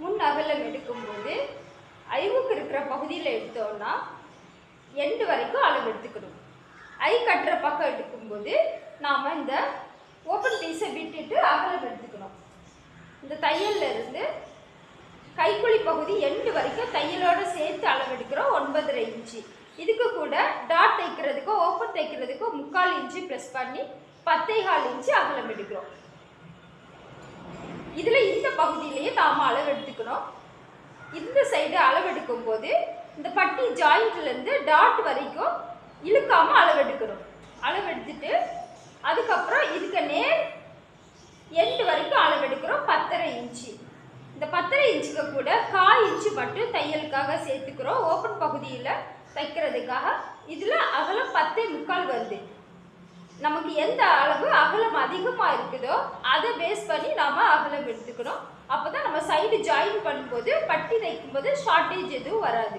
முன் அகலம் எடுக்கும்போது ஐவுக்கு இருக்கிற பகுதியில் எடுத்தோம்னா எண்டு வரைக்கும் அளவு எடுத்துக்கணும். ஐ கட்டுற பக்கம் எடுக்கும்போது நாம் இந்த ஓப்பன் பீஸை விட்டுட்டு அகலம் எடுத்துக்கணும். இந்த தையல்ல இருந்து கைக்குழி பகுதி எண்டு வரைக்கும் தையலோடு சேர்த்து அளவெடுக்கிறோம் ஒன்பதரை இன்ச்சு. இதுக்கு கூட டாட் தைக்கிறதுக்கோ ஓப்பன் தைக்கிறதுக்கோ முக்கால் இன்ச்சு ப்ளஸ் பண்ணி பத்தே கால் இன்ச்சு அகலம் எடுக்கணும். இதில் இந்த பகுதியிலேயே நாம் அளவெடுத்துக்கணும். இந்த சைடு அளவெடுக்கும் போது இந்த பட்டி ஜாயிண்ட்லேருந்து டாட் வரைக்கும் இழுக்காமல் அளவெடுக்கணும். அளவெடுத்துட்டு அதுக்கப்புறம் இதுக்கு நேர் எண்டு வரைக்கும் அளவெடுக்கிறோம் பத்தரை இன்ச்சு இந்த பத்தரை இன்ச்சுக்கு கூட கால் இன்ச்சு மட்டும் தையலுக்காக சேர்த்துக்கிறோம். ஓப்பன் பகுதியில் தைக்கிறதுக்காக இதில் அகலம் பத்தே முக்கால் வருது. நமக்கு எந்த அளவு அகலம் அதிகமாக இருக்குதோ அதை பேஸ் பண்ணி நாம் வச்சுருக்கணும். அப்போ தான் நம்ம சைடு ஜாயின் பண்ணும்போது பட்டி தைக்கும்போது ஷார்ட்டேஜ் எதுவும் வராது.